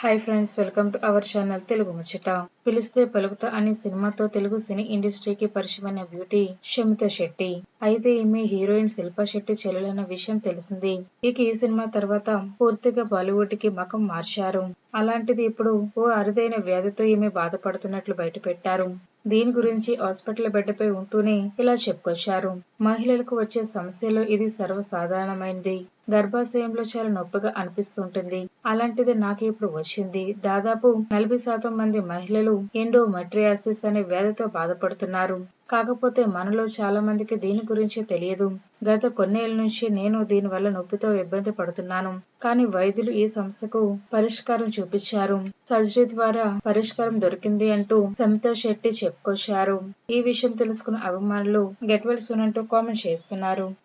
Hi friends welcome to our channel Telugu ముచ్చట పిలిస్తే పలుకుతా అనే సినిమాతో తెలుగు సినీ ఇండస్ట్రీకి పరిచయమైన బ్యూటీ షమిత శెట్టి అయితే ఈమె హీరోయిన్ శిల్పా శెట్టి చెల్లెలన్న విషయం తెలిసింది. ఇక ఈ సినిమా తర్వాత పూర్తిగా బాలీవుడ్కి మకం మార్చారు. అలాంటిది ఇప్పుడు ఓ అరుదైన వ్యాధితో ఈమె బాధపడుతున్నట్లు బయటపెట్టారు. దీని గురించి హాస్పిటల్ బెడ్పై ఉంటూనే ఇలా చెప్పుకొచ్చారు. మహిళలకు వచ్చే సమస్యలో ఇది సర్వసాధారణమైనది. గర్భాశయంలో చాలా నొప్పిగా అనిపిస్తుంటుంది. అలాంటిది నాకు ఇప్పుడు వచ్చింది? దాదాపు నలభై శాతం మంది మహిళలు ఎండో మెట్రియాసిస్ అనే వ్యాధితో బాధపడుతున్నారు. కాకపోతే మనలో చాలా మందికి దీని గురించి తెలియదు. గత కొన్నేళ్ళ నుంచి నేను దీని వల్ల నొప్పితో ఇబ్బంది పడుతున్నాను. కానీ వైద్యులు ఈ సమస్యకు పరిష్కారం చూపించారు. సర్జరీ ద్వారా పరిష్కారం దొరికింది అంటూ సమిత శెట్టి చెప్పుకొచ్చారు. ఈ విషయం తెలుసుకున్న అభిమానులు గెట్ వెల్ సూన్ అంటూ కామెంట్ చేస్తున్నారు.